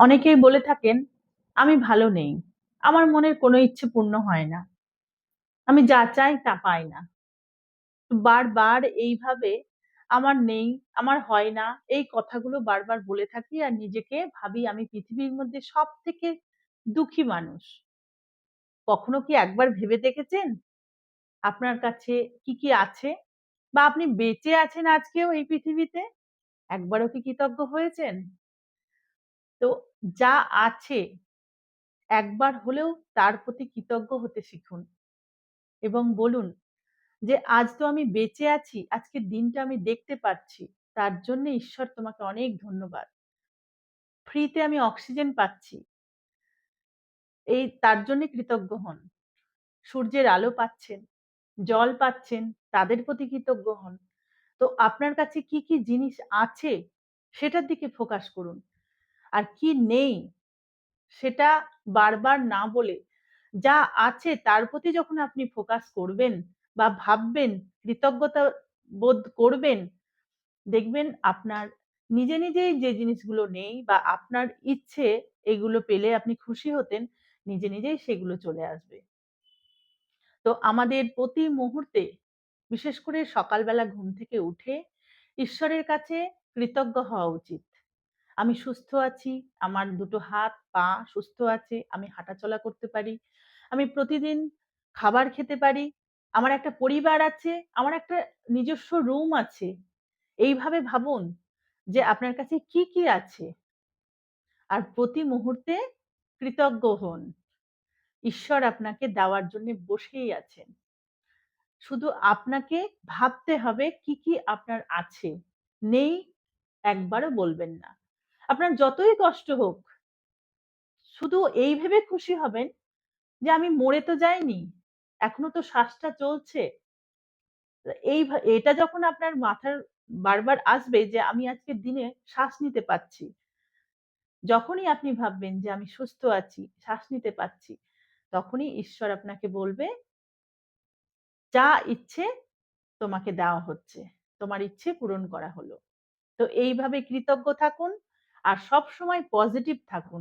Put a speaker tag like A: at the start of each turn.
A: অনেকেই বলে থাকেন, আমি ভালো নেই। আমার মনের কোনো ইচ্ছে পূর্ণ হয় না। আমি যা চাই তা পাই না। বারবার এইভাবে আমার নেই, আমার হয় না, এই কথাগুলো বারবার বলে থাকি আর নিজেকে ভাবি আমি পৃথিবীর মধ্যে সব থেকে দুঃখী মানুষ। কখনো কি একবার ভেবে দেখেছেন? আপনার কাছে কি কি আছে? বা আপনি বেঁচে আছেন আজকেও এই পৃথিবীতে? একবারও কি কৃতজ্ঞ হয়েছেন? তো যা আছে একবার হলেও তার প্রতি কৃতজ্ঞ হতে শিখুন। এবং বলুন যে, আজ তো আমি বেঁচে আছি আজকের দিনটা আমি দেখতে পাচ্ছি। তার জন্য ঈশ্বর তোমাকে অনেক ধন্যবাদ। ফ্রিতে আমি অক্সিজেন পাচ্ছি। এই, তার জন্য কৃতজ্ঞ হন। সূর্যের আলো পাচ্ছেন, জল পাচ্ছেন, তাদের প্রতি কৃতজ্ঞ হন। তো আপনার কাছে কি কি জিনিস আছে সেটার দিকে ফোকাস করুন। আর কি নেই, সেটা বারবার না বলে যা আছে তার প্রতি যখন আপনি ফোকাস করবেন বা ভাববেন, কৃতজ্ঞতা বোধ করবেন, দেখবেন আপনার নিজে নিজেই যে জিনিসগুলো নেই বা আপনার ইচ্ছে এগুলো পেলে আপনি খুশি হতেন, নিজে নিজেই সেগুলো চলে আসবে। তো আমাদের প্রতি মুহূর্তে, বিশেষ করে সকালবেলা ঘুম থেকে উঠে, ঈশ্বরের কাছে কৃতজ্ঞ হওয়া উচিত। আমি সুস্থ আছি, আমার দুটো হাত, পা সুস্থ আছে, আমি হাঁটাচলা করতে পারি, আমি প্রতিদিন খাবার খেতে পারি, আমার একটা পরিবার আছে, আমার একটা নিজস্ব রুম আছে। এইভাবে ভাবুন যে আপনার কাছে কি কি আছে? আর প্রতি মুহূর্তে কৃতজ্ঞ হন। ঈশ্বর আপনাকে দেওয়ার জন্য বসেই আছেন। শুধু আপনাকে ভাবতে হবে কি কি আপনার আছে। নেই, একবারও বলবেন না। আপনার যতই কষ্ট হোক, শুধু এই ভেবে খুশি হবেন যে আমি মরে তো যাইনি, এখনও তো শ্বাসটা চলছে। এই এটা যখন আপনার মাথার বারবার আসবে যে আমি আজকের দিনে শ্বাস নিতে পাচ্ছি যখনই আপনি ভাববেন যে আমি সুস্থ আছি, শ্বাস নিতে পাচ্ছি তখনই ঈশ্বর আপনাকে বলবে, যা ইচ্ছে তোমাকে দেওয়া হচ্ছে, তোমার ইচ্ছে পূরণ করা হলো। তো এইভাবে কৃতজ্ঞ থাকুন আর সব সময় পজিটিভ থাকুন।